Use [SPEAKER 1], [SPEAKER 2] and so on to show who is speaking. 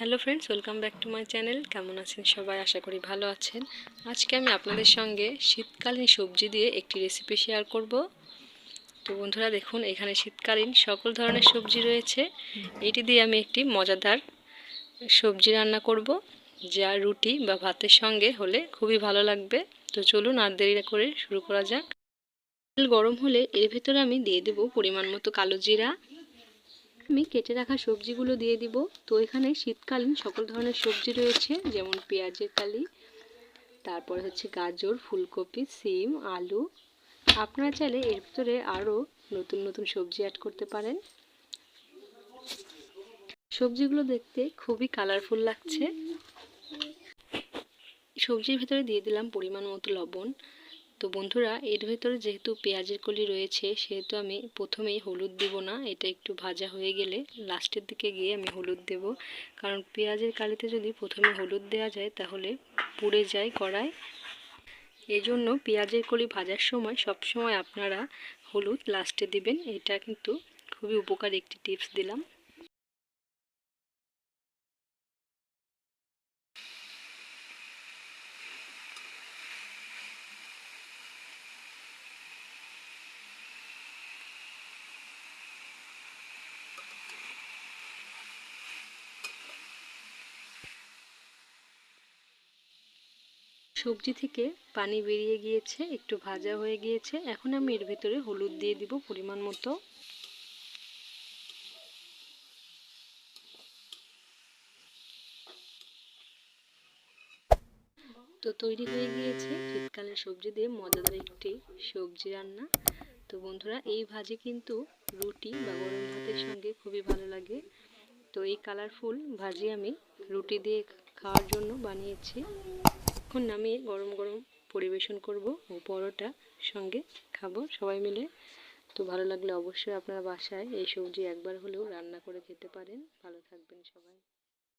[SPEAKER 1] Hello friends welcome back to my channel কেমন আছেন সবাই? আশা করি ভালো আছেন। আজকে আমি আপনাদের সঙ্গে শীতকালীন সবজি দিয়ে একটি রেসিপি শেয়ার করব। তো বন্ধুরা দেখুন, এখানে শীতকালীন সকল ধরনের সবজি রয়েছে। এটি দিয়ে আমি একটি মজাদার সবজি রান্না করব, যা রুটি বা ভাতের সঙ্গে হলে খুবই ভালো লাগবে। তো চলুন আর দেরি করে শুরু করা যাক। তেল গরম হলে এর ভেতরে আমি দিয়ে দেব পরিমাণ মতো কালো জিরা আমি কেটে রাখা সবজিগুলো দিয়ে দিব। তো এখানে শীতকালীন সকল ধরনের সবজি রয়েছে, যেমন পেঁয়াজের কালি, তারপর হচ্ছে গাজর, ফুলকপি, সিম, আলু। আপনারা চাইলে এর ভিতরে আরও নতুন নতুন সবজি অ্যাড করতে পারেন। সবজিগুলো দেখতে খুবই কালারফুল লাগছে। সবজির ভিতরে দিয়ে দিলাম পরিমাণ মতো লবণ। তো বন্ধুরা, এর ভেতরে যেহেতু পেঁয়াজের কলি রয়েছে, সেহেতু আমি প্রথমেই হলুদ দেব না, এটা একটু ভাজা হয়ে গেলে লাস্টের দিকে গিয়ে আমি হলুদ দেব। কারণ পেঁয়াজের কালিতে যদি প্রথমে হলুদ দেওয়া যায়, তাহলে পুড়ে যায় কড়ায় এই জন্য পেঁয়াজের কলি ভাজার সময় সব সময় আপনারা হলুদ লাস্টে দিবেন, এটা কিন্তু খুবই উপকারী একটি টিপস দিলাম। সবজি থেকে পানি বেরিয়ে গিয়েছে, একটু ভাজা হয়ে গিয়েছে। এখন আমি এর ভেতরে হলুদ দিয়ে দিব পরিমাণ মতো। তো তৈরি হয়ে গিয়েছে শীতকালের সবজি দিয়ে মজাদার একটি সবজি রান্না। তো বন্ধুরা, এই ভাজি কিন্তু রুটি বা গরম ভাতের সঙ্গে খুবই ভালো লাগে। তো এই কালারফুল ভাজি আমি রুটি দিয়ে খাওয়ার জন্য বানিয়েছি। এখন নামিয়ে গরম গরম পরিবেশন করব ও পরোটা সঙ্গে খাব সবাই মিলে। তো ভালো লাগলে অবশ্যই আপনারা বাসায় এই সবজি একবার হলেও রান্না করে খেতে পারেন। ভালো থাকবেন সবাই।